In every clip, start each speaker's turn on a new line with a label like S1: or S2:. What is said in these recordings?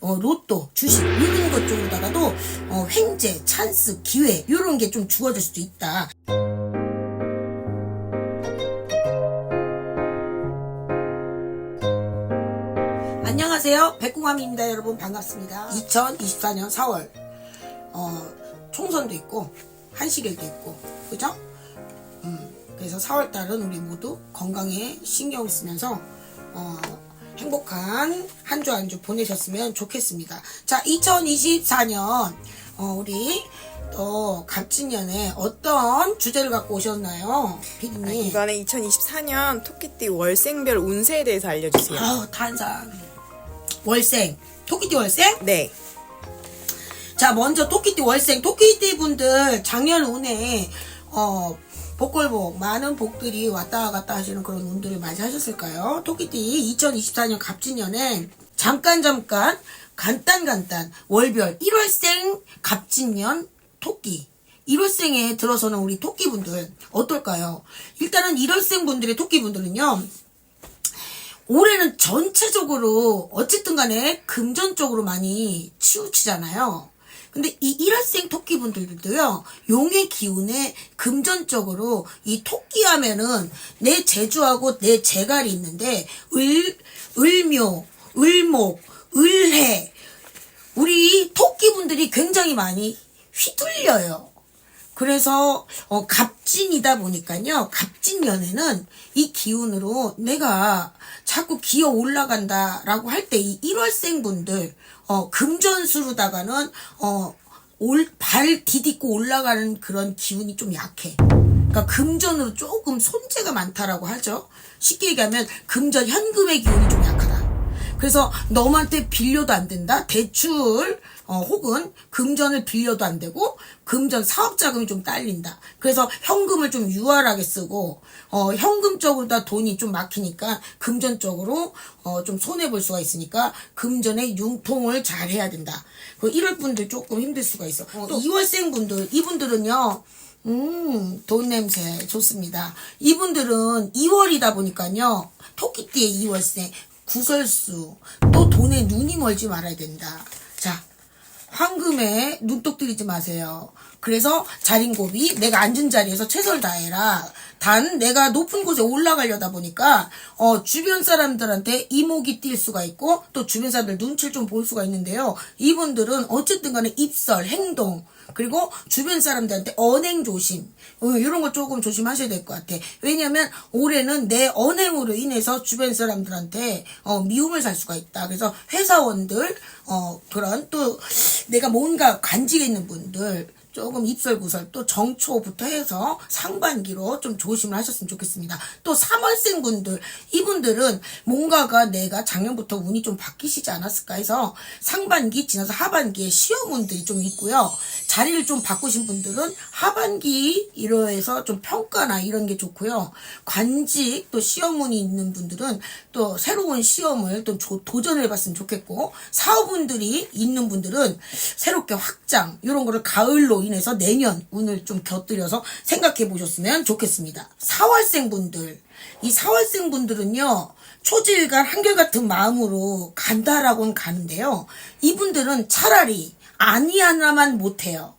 S1: 어, 로또, 주식 이런 것 쪽으로다가도 어, 횡재, 찬스, 기회 이런 게 좀 주어질 수도 있다. 안녕하세요. 백궁함입니다. 여러분 반갑습니다. 2024년 4월 어, 총선도 있고 한시일도 있고 그죠? 음, 그래서 4월 달은 우리 모두 건강에 신경 쓰면서 어, 행복한 한 주 한 주 보내셨으면 좋겠습니다. 자, 2024년 어, 우리 또 갑진년에 어떤 주제를 갖고 오셨나요, 피디님?
S2: 이번에 2024년 토끼띠 월생별 운세에 대해서 알려주세요.
S1: 아우 탄산 월생 토끼띠 월생?
S2: 네.
S1: 자 먼저 토끼띠 월생 토끼띠 분들 작년 운에 어 복골복 많은 복들이 왔다 갔다 하시는 그런 운들을 맞이하셨을까요? 토끼띠 2024년 갑진년에 잠깐 잠깐 간단 간단 월별 1월생 갑진년 토끼 1월생에 들어서는 우리 토끼분들 어떨까요? 일단은 1월생 분들의 토끼분들은요 올해는 전체적으로 어쨌든 간에 금전적으로 많이 치우치잖아요. 근데 이 일월생 토끼분들도요, 용의 기운에 금전적으로 이 토끼 하면은 내 재주하고 내 재갈이 있는데, 을, 을묘, 을목, 을해, 우리 토끼분들이 굉장히 많이 휘둘려요. 그래서 어, 갑진이다 보니까요. 갑진년에는 이 기운으로 내가 자꾸 기어 올라간다라고 할 때 이 1월생 분들 어, 금전수로다가는 어, 올, 발 디딛고 올라가는 그런 기운이 좀 약해. 그러니까 금전으로 조금 손재가 많다라고 하죠. 쉽게 얘기하면 금전 현금의 기운이 좀 약하다. 그래서 너한테 빌려도 안 된다. 대출 어, 혹은 금전을 빌려도 안 되고 금전 사업 자금이 좀 딸린다. 그래서 현금을 좀 유활하게 쓰고 어, 현금적으로 다 돈이 좀 막히니까 금전적으로 어, 좀 손해 볼 수가 있으니까 금전의 융통을 잘 해야 된다. 그 이럴 분들 조금 힘들 수가 있어. 어, 또 2월생 분들 이분들은요. 음, 돈 냄새 좋습니다. 이분들은 2월이다 보니까요. 토끼띠의 2월생 구설수 또 돈에 눈이 멀지 말아야 된다. 자, 황금에 눈독 들이지 마세요. 그래서 자린고비 내가 앉은 자리에서 최선을 다해라. 단 내가 높은 곳에 올라가려다 보니까 어 주변 사람들한테 이목이 띌 수가 있고 또 주변 사람들 눈치를 좀 볼 수가 있는데요. 이분들은 어쨌든 간에 입설, 행동 그리고 주변 사람들한테 언행 조심 어, 이런 거 조금 조심하셔야 될 것 같아. 왜냐면 올해는 내 언행으로 인해서 주변 사람들한테 어, 미움을 살 수가 있다. 그래서 회사원들 어, 그런 또 내가 뭔가 간직에 있는 분들 조금 입설구설 또 정초부터 해서 상반기로 좀 조심을 하셨으면 좋겠습니다. 또 3월생 분들 이분들은 뭔가가 내가 작년부터 운이 좀 바뀌시지 않았을까 해서 상반기 지나서 하반기에 시험운들이 좀 있고요. 자리를 좀 바꾸신 분들은 하반기 이러해서 좀 평가나 이런 게 좋고요. 관직 또 시험운이 있는 분들은 또 새로운 시험을 또 조- 도전을 해봤으면 좋겠고 사업운들이 있는 분들은 새롭게 확장 이런 거를 가을로 인해서 내년 운을 좀 곁들여서 생각해 보셨으면 좋겠습니다. 4월생 분들 이 4월생 분들은요 초질간 한결같은 마음으로 간다라고는 가는데요 이분들은 차라리 아니 하나만 못해요.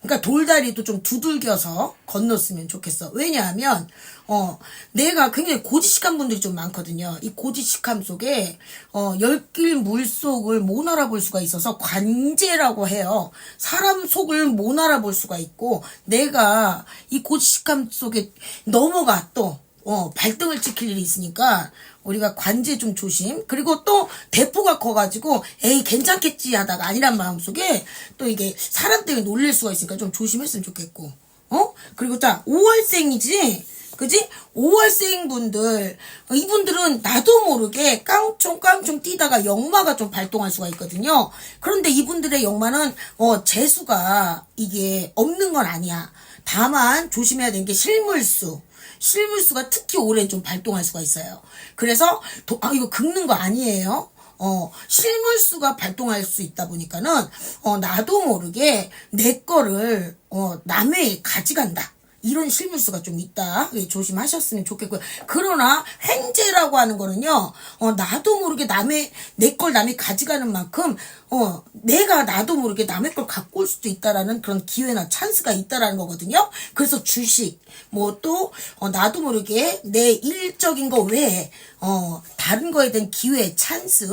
S1: 그러니까 돌다리도 좀 두들겨서 건넜으면 좋겠어. 왜냐하면 어 내가 굉장히 고지식한 분들이 좀 많거든요. 이 고지식함 속에 어 열길 물속을 못 알아볼 수가 있어서 관제라고 해요. 사람 속을 못 알아볼 수가 있고 내가 이 고지식함 속에 넘어가 또 어, 발등을 찍힐 일이 있으니까 우리가 관제 좀 조심. 그리고 또 대포가 커가지고 에이 괜찮겠지 하다가 아니란 마음속에 또 이게 사람 때문에 놀릴 수가 있으니까 좀 조심했으면 좋겠고. 어? 그리고 자 5월생이지. 그지? 5월생 분들 이분들은 나도 모르게 깡총깡총 뛰다가 역마가 좀 발동할 수가 있거든요. 그런데 이분들의 역마는 어 재수가 이게 없는 건 아니야. 다만 조심해야 되는 게 실물수. 실물수가 특히 올해 좀 발동할 수가 있어요. 그래서 도, 아 이거 긁는 거 아니에요. 어, 실물수가 발동할 수 있다 보니까는 어, 나도 모르게 내 거를 어, 남의 가져간다. 이런 실물수가 좀 있다. 예, 조심하셨으면 좋겠고요. 그러나 횡재라고 하는 거는요. 어, 나도 모르게 남의 내 걸 남이 가져가는 만큼 어, 내가 나도 모르게 남의 걸 갖고 올 수도 있다라는 그런 기회나 찬스가 있다라는 거거든요. 그래서 주식 뭐또 나도 모르게 내 일적인 거 외에 어, 다른 거에 대한 기회, 찬스,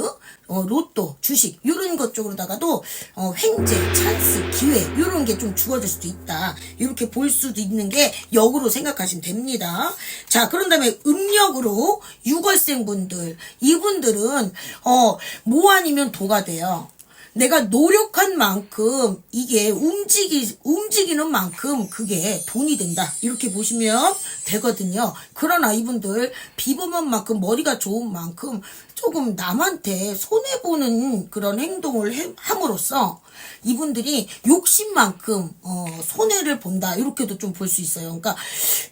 S1: 어, 로또, 주식 이런 것 쪽으로다가도 어, 횡재, 찬스, 기회 이런 게 좀 주어질 수도 있다. 이렇게 볼 수도 있는 게 역으로 생각하시면 됩니다. 자, 그런 다음에 음력으로 6월생 분들 이분들은 어, 뭐 아니면 도가 돼요. 내가 노력한 만큼 이게 움직이 움직이는 만큼 그게 돈이 된다 이렇게 보시면 되거든요. 그러나 이분들 비범한 만큼 머리가 좋은 만큼 조금 남한테 손해 보는 그런 행동을 해- 함으로써 이분들이 욕심만큼 어, 손해를 본다 이렇게도 좀 볼 수 있어요. 그러니까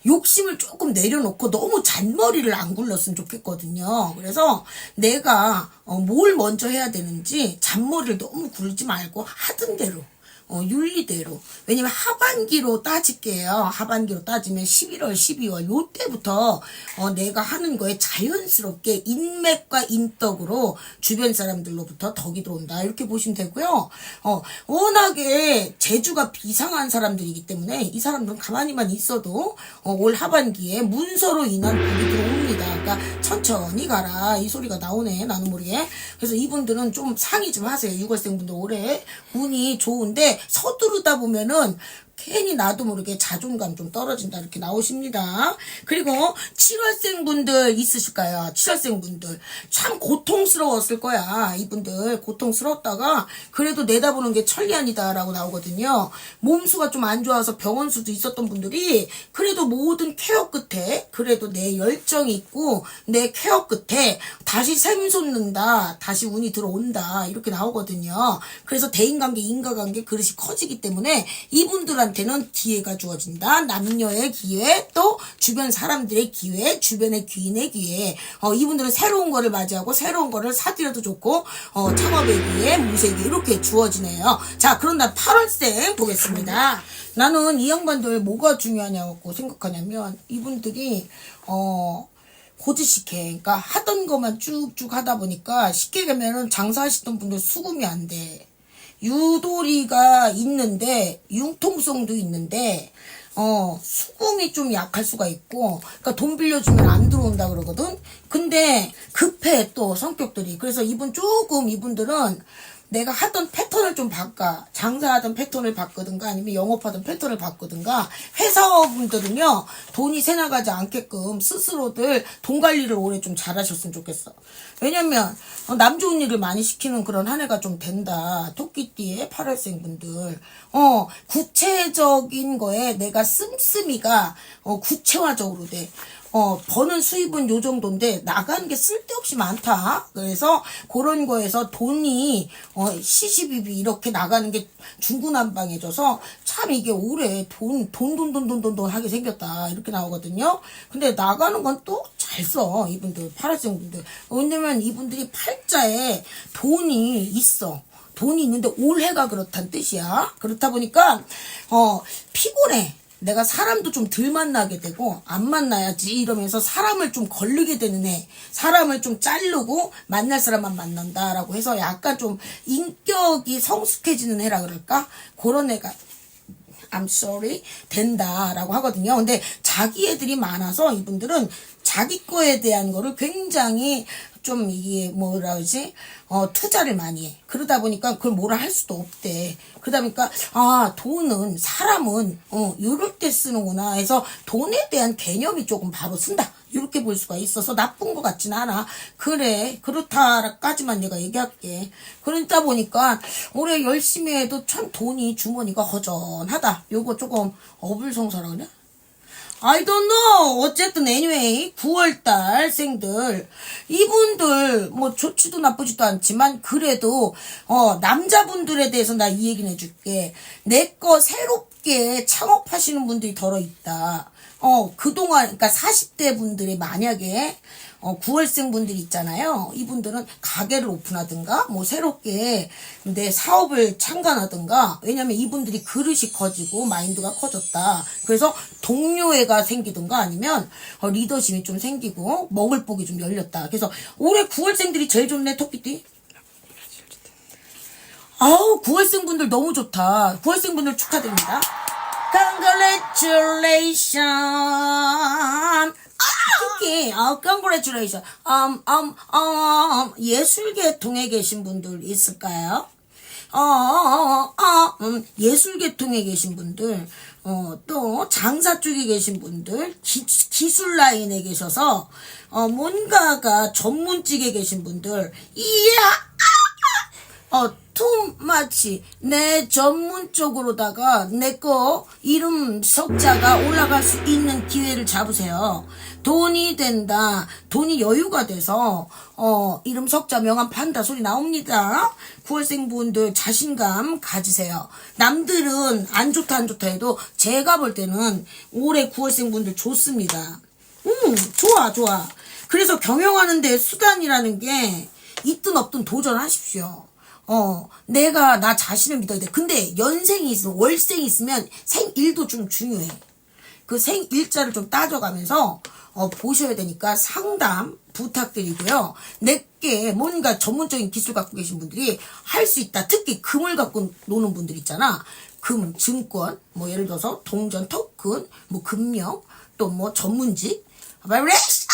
S1: 욕심을 조금 내려놓고 너무 잔머리를 안 굴렀으면 좋겠거든요. 그래서 내가 어, 뭘 먼저 해야 되는지 잔머리를 너무 굴지 말고 하던 대로 어, 윤리대로. 왜냐면 하반기로 따질게요. 하반기로 따지면 11월, 12월, 요 때부터, 어, 내가 하는 거에 자연스럽게 인맥과 인덕으로 주변 사람들로부터 덕이 들어온다. 이렇게 보시면 되고요. 어, 워낙에 재주가 비상한 사람들이기 때문에 이 사람들은 가만히만 있어도, 어, 올 하반기에 문서로 인한 복이 들어옵니다. 그러니까 천천히 가라. 이 소리가 나오네. 나는 모르게. 그래서 이분들은 좀 상의 좀 하세요. 6월생 분들 올해 운이 좋은데 서두르다 보면은 괜히 나도 모르게 자존감 좀 떨어진다 이렇게 나오십니다. 그리고 7월생 분들 있으실까요? 7월생 분들 참 고통스러웠을 거야. 이분들 고통스러웠다가 그래도 내다보는 게 천리안이다라고 나오거든요. 몸수가 좀 안 좋아서 병원 수도 있었던 분들이 그래도 모든 케어 끝에 그래도 내 열정이 있고 내 케어 끝에 다시 샘솟는다. 다시 운이 들어온다. 이렇게 나오거든요. 그래서 대인관계, 인과관계 그릇이 커지기 때문에 이분들한테 는 기회가 주어진다. 남녀의 기회, 또 주변 사람들의 기회, 주변의 귀인의 기회. 어, 이분들은 새로운 거를 맞이하고 새로운 거를 사들여도 좋고, 어, 창업의 기회, 무색이 이렇게 주어지네요. 자, 그런 다음 8월생 보겠습니다. 나는 이 양반들 뭐가 중요하냐고 생각하냐면, 이분들이, 어, 고지식해. 그러니까 하던 것만 쭉쭉 하다 보니까 쉽게 가면은 장사하시던 분들 수금이 안 돼. 유도리가 있는데 융통성도 있는데 어 수금이 좀 약할 수가 있고 그러니까 돈 빌려주면 안 들어온다 그러거든. 근데 급해 또 성격들이. 그래서 이분 조금 이분들은 내가 하던 패턴을 좀 바꿔. 장사하던 패턴을 바꾸든가 아니면 영업하던 패턴을 바꾸든가 회사원분들은요 돈이 새 나가지 않게끔 스스로들 돈 관리를 올해 좀 잘하셨으면 좋겠어. 왜냐면 어, 남 좋은 일을 많이 시키는 그런 한 해가 좀 된다. 토끼띠의 8월생 분들. 어 구체적인 거에 내가 씀씀이가 어, 구체화적으로 돼. 어, 버는 수입은 요 정도인데 나가는 게 쓸데없이 많다. 그래서 그런 거에서 돈이 어, 시시비비 이렇게 나가는 게 중구난방해져서 참 이게 올해 돈, 돈, 돈, 돈, 돈, 돈, 돈 하게 생겼다. 이렇게 나오거든요. 근데 나가는 건 또 잘 써. 이분들, 파란색 분들. 왜냐면 이분들이 팔자에 돈이 있어. 돈이 있는데 올해가 그렇다는 뜻이야. 그렇다 보니까, 어, 피곤해. 내가 사람도 좀 덜 만나게 되고 안 만나야지 이러면서 사람을 좀 걸르게 되는 애 사람을 좀 자르고 만날 사람만 만난다라고 해서 약간 좀 인격이 성숙해지는 애라 그럴까 그런 애가 I'm sorry 된다라고 하거든요. 근데 자기 애들이 많아서 이분들은 자기 거에 대한 거를 굉장히 좀 이게 뭐라 그러지? 어 투자를 많이 해. 그러다 보니까 그걸 뭐라 할 수도 없대. 그러다 보니까 아 돈은 사람은 어 요럴 때 쓰는구나 해서 돈에 대한 개념이 조금 바로 쓴다. 이렇게 볼 수가 있어서 나쁜 것 같진 않아. 그래 그렇다까지만 내가 얘기할게. 그러다 보니까 올해 열심히 해도 참 돈이 주머니가 허전하다. 요거 조금 어불성설하 그래 I don't know. 어쨌든 anyway 9월달 생들 이분들 뭐 좋지도 나쁘지도 않지만 그래도 어 남자분들에 대해서 나 이 얘기는 해줄게. 내 거 새롭게 창업하시는 분들이 덜어 있다. 어, 그동안, 그러니까 40대 분들이 만약에, 어, 9월생 분들이 있잖아요. 이분들은 가게를 오픈하든가, 뭐, 새롭게 내 사업을 창간하든가, 왜냐면 이분들이 그릇이 커지고, 마인드가 커졌다. 그래서 동료애가 생기든가, 아니면, 어, 리더십이 좀 생기고, 먹을 복이 좀 열렸다. 그래서 올해 9월생들이 제일 좋네, 토끼띠. 아우, 9월생 분들 너무 좋다. 9월생 분들 축하드립니다. Congratulations. 아, 특히, 아, congratulations. 음, 음, 음, 예술계통에 계신 분들 있을까요? 어, 어, 어, 어, 음, 예술계통에 계신 분들, 어, 또, 장사 쪽에 계신 분들, 기, 기술 라인에 계셔서, 어, 뭔가가 전문직에 계신 분들, 이야! 어, 투마치 내 전문 쪽으로다가 내 거 이름 석자가 올라갈 수 있는 기회를 잡으세요. 돈이 된다. 돈이 여유가 돼서 어, 이름 석자 명함 판다 소리 나옵니다. 9월생 분들 자신감 가지세요. 남들은 안 좋다 안 좋다 해도 제가 볼 때는 올해 9월생 분들 좋습니다. 음, 좋아, 좋아. 그래서 경영하는데 수단이라는 게 있든 없든 도전하십시오. 어, 내가 나 자신을 믿어야 돼. 근데 연생이 있으면, 월생이 있으면 생일도 좀 중요해. 그 생일자를 좀 따져가면서, 어, 보셔야 되니까 상담 부탁드리고요. 내게 뭔가 전문적인 기술 갖고 계신 분들이 할 수 있다. 특히 금을 갖고 노는 분들 있잖아. 금, 증권, 뭐 예를 들어서 동전, 토큰, 뭐 금융, 또뭐 전문직, 바이브레스!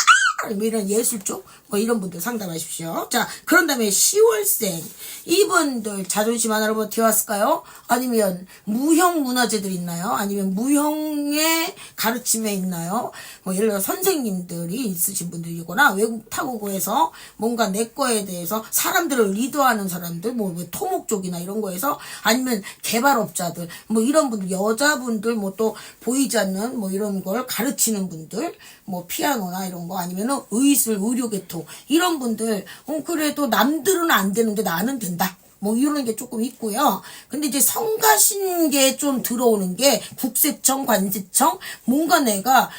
S1: 뭐 이런 예술 쪽, 뭐 이런 분들 상담하십시오. 자, 그런 다음에 10월생. 이분들 자존심 하나로 버텨왔을까요? 아니면 무형 문화재들 있나요? 아니면 무형의 가르침에 있나요? 뭐 예를 들어 선생님들이 있으신 분들이거나 외국 타국어에서 뭔가 내 거에 대해서 사람들을 리더하는 사람들, 뭐, 뭐 토목 쪽이나 이런 거에서 아니면 개발업자들, 뭐 이런 분들, 여자분들, 뭐 또 보이지 않는 뭐 이런 걸 가르치는 분들, 뭐 피아노나 이런 거 아니면은 의술, 의료계통 이런 분들, 어, 그래도 남들은 안 되는데 나는 된다. 뭐 이런 게 조금 있고요. 근데 이제 성가신 게 좀 들어오는 게 국세청, 관세청 뭔가 내가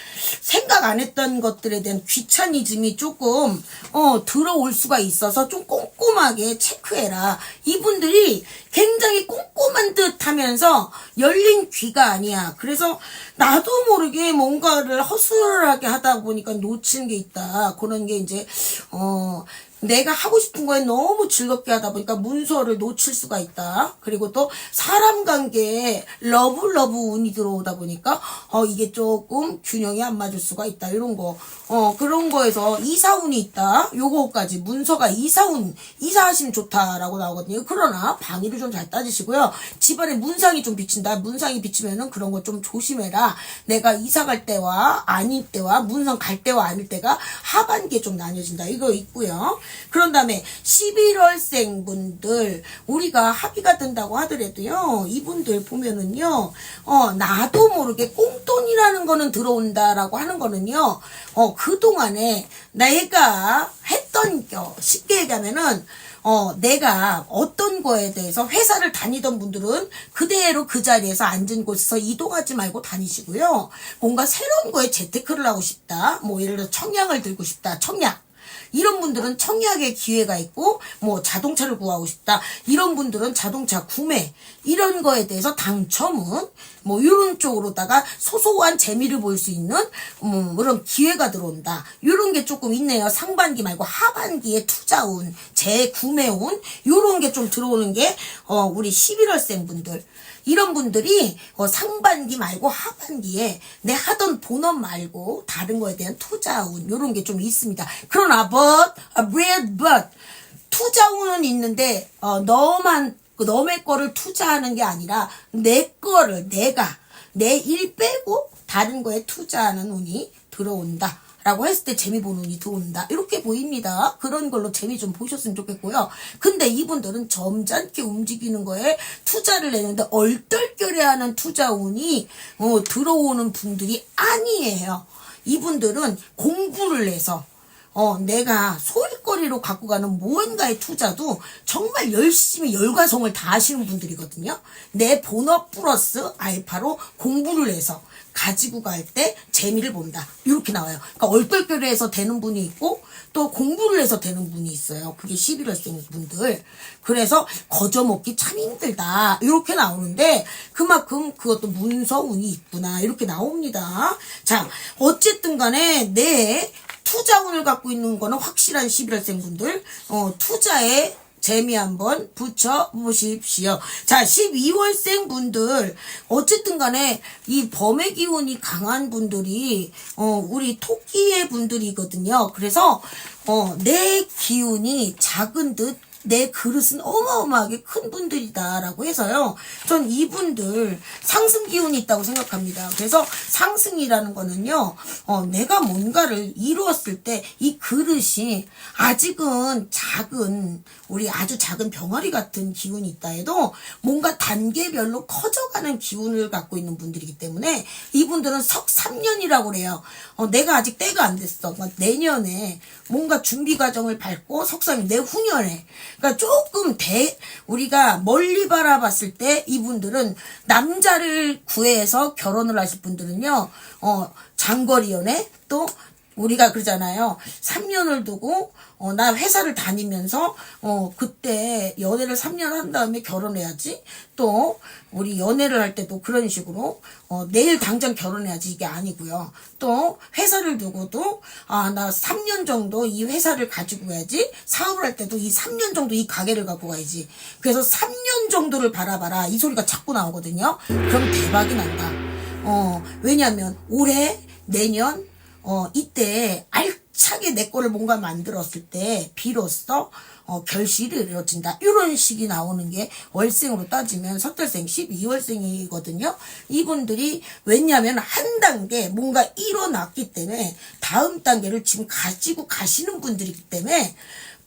S1: 생각 안 했던 것들에 대한 귀차니즘이 조금 어 들어올 수가 있어서 좀 꼼꼼하게 체크해라. 이분들이 굉장히 꼼꼼한 듯 하면서 열린 귀가 아니야. 그래서 나도 모르게 뭔가를 허술하게 하다 보니까 놓치는 게 있다. 그런 게 이제 어 내가 하고 싶은 거에 너무 즐겁게 하다 보니까 문서를 놓칠 수가 있다. 그리고 또 사람 관계에 러브 러브 운이 들어오다 보니까 어 이게 조금 균형이 안 맞을 수가 있다. 이런 거. 어 그런 거에서 이사운이 있다. 요거까지 문서가 이사운 이사하시면 좋다라고 나오거든요. 그러나 방위를 좀 잘 따지시고요. 집안에 문상이 좀 비친다. 문상이 비치면은 그런 거 좀 조심해라. 내가 이사 갈 때와 아닐 때와 문상 갈 때와 아닐 때가 하반기에 좀 나뉘어진다. 이거 있고요. 그런 다음에 11월생 분들 우리가 합의가 된다고 하더라도요. 이분들 보면은요. 어, 나도 모르게 꽁돈이라는 거는 들어온다라고 하는 거는요. 어, 그동안에 내가 했던 거 쉽게 얘기하면은 어, 내가 어떤 거에 대해서 회사를 다니던 분들은 그대로 그 자리에서 앉은 곳에서 이동하지 말고 다니시고요. 뭔가 새로운 거에 재테크를 하고 싶다. 뭐 예를 들어 청약을 들고 싶다. 청약. 이런 분들은 청약의 기회가 있고 뭐 자동차를 구하고 싶다. 이런 분들은 자동차 구매 이런 거에 대해서 당첨은 뭐 이런 쪽으로다가 소소한 재미를 볼 수 있는 음, 그런 기회가 들어온다. 이런 게 조금 있네요. 상반기 말고 하반기에 투자운 재구매운 이런 게 좀 들어오는 게 어, 우리 11월생 분들. 이런 분들이 어, 상반기 말고 하반기에 내 하던 본업 말고 다른 거에 대한 투자운 이런 게 좀 있습니다. 그러나 but, uh, but, but. 투자운은 있는데 어, 너만 그 너의 거를 투자하는 게 아니라 내 거를 내가 내 일 빼고 다른 거에 투자하는 운이 들어온다. 라고 했을 때 재미 보는 운이 들어온다. 이렇게 보입니다. 그런 걸로 재미 좀 보셨으면 좋겠고요. 근데 이분들은 점잖게 움직이는 거에 투자를 내는데 얼떨결에 하는 투자 운이 어, 들어오는 분들이 아니에요. 이분들은 공부를 해서 어, 내가 소일거리로 갖고 가는 무언가의 투자도 정말 열심히 열과성을 다하시는 분들이거든요. 내 본업 플러스 알파로 공부를 해서 가지고 갈 때 재미를 본다. 이렇게 나와요. 그러니까 얼떨결에서 되는 분이 있고 또 공부를 해서 되는 분이 있어요. 그게 11월생 분들. 그래서 거저먹기 참 힘들다. 이렇게 나오는데 그만큼 그것도 문서운이 있구나. 이렇게 나옵니다. 자, 어쨌든 간에 내 투자운을 갖고 있는 거는 확실한 11월생 분들. 어, 투자에 재미 한번 붙여보십시오. 자, 12월생 분들, 어쨌든 간에 이 범의 기운이 강한 분들이, 어, 우리 토끼의 분들이거든요. 그래서, 어, 내 기운이 작은 듯, 내 그릇은 어마어마하게 큰 분들이다라고 해서요. 전 이분들 상승 기운이 있다고 생각합니다. 그래서 상승이라는 거는요, 어, 내가 뭔가를 이루었을 때 이 그릇이 아직은 작은, 우리 아주 작은 병아리 같은 기운이 있다 해도 뭔가 단계별로 커져가는 기운을 갖고 있는 분들이기 때문에 이분들은 석 3년이라고 그래요. 어, 내가 아직 때가 안 됐어. 내년에 뭔가 준비 과정을 밟고 석삼이 내 후년에 그러니까 조금 대 우리가 멀리 바라봤을 때 이분들은 남자를 구해서 결혼을 하실 분들은요 어 장거리 연애 또 우리가 그러잖아요. 3년을 두고, 어, 나 회사를 다니면서, 어, 그때 연애를 3년 한 다음에 결혼해야지. 또, 우리 연애를 할 때도 그런 식으로, 어, 내일 당장 결혼해야지 이게 아니고요. 또, 회사를 두고도, 아, 나 3년 정도 이 회사를 가지고 가야지. 사업을 할 때도 이 3년 정도 이 가게를 갖고 가야지. 그래서 3년 정도를 바라봐라. 이 소리가 자꾸 나오거든요. 그럼 대박이 난다. 어, 왜냐면, 올해, 내년, 어, 이때 알차게 내 거를 뭔가 만들었을 때 비로소 어, 결실이 이루어진다. 이런 식이 나오는 게 월생으로 따지면 석달생 12월생이거든요. 이분들이 왜냐하면 한 단계 뭔가 일어났기 때문에 다음 단계를 지금 가지고 가시는 분들이기 때문에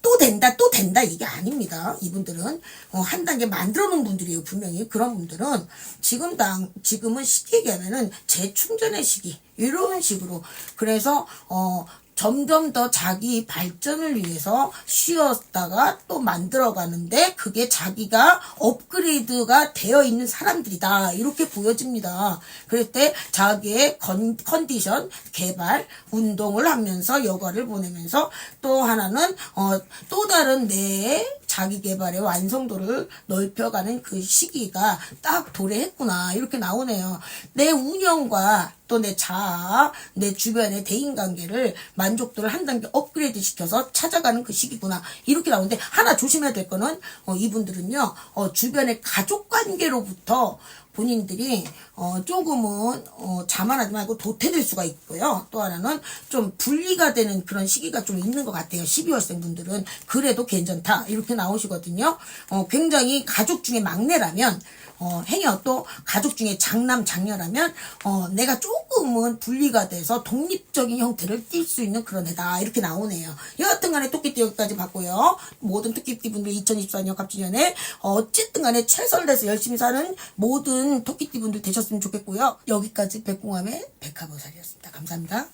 S1: 또 된다, 또 된다, 이게 아닙니다. 이분들은, 어, 한 단계 만들어 놓은 분들이에요, 분명히. 그런 분들은 지금 당, 지금은 쉽게 얘기하면은 재충전의 시기. 이런 식으로. 그래서, 어, 점점 더 자기 발전을 위해서 쉬었다가 또 만들어 가는데 그게 자기가 업그레이드가 되어 있는 사람들이다. 이렇게 보여집니다. 그럴 때 자기의 컨, 컨디션 개발, 운동을 하면서 여가를 보내면서 또 하나는 어, 또 다른 내 자기 개발의 완성도를 넓혀가는 그 시기가 딱 도래했구나. 이렇게 나오네요. 내 운영과 또 내 자아, 내 주변의 대인관계를 만족도를 한 단계 업그레이드 시켜서 찾아가는 그 시기구나. 이렇게 나오는데 하나 조심해야 될 거는 어, 이분들은요. 어, 주변의 가족 관계로부터 본인들이 어 조금은 어 자만하지 말고 도태될 수가 있고요. 또 하나는 좀 분리가 되는 그런 시기가 좀 있는 것 같아요. 12월생 분들은 그래도 괜찮다 이렇게 나오시거든요. 어 굉장히 가족 중에 막내라면 어 행여 또 가족 중에 장남 장녀라면 어 내가 조금은 분리가 돼서 독립적인 형태를 띌 수 있는 그런 애다 이렇게 나오네요. 여하튼간에 토끼띠 여기까지 봤고요. 모든 토끼띠 분들 2024년 갑주년에 어쨌든 간에 최선을 다해서 열심히 사는 모든 토끼띠 분들 되셨으면 좋겠고요. 여기까지 백공함의 백화보살이었습니다. 감사합니다.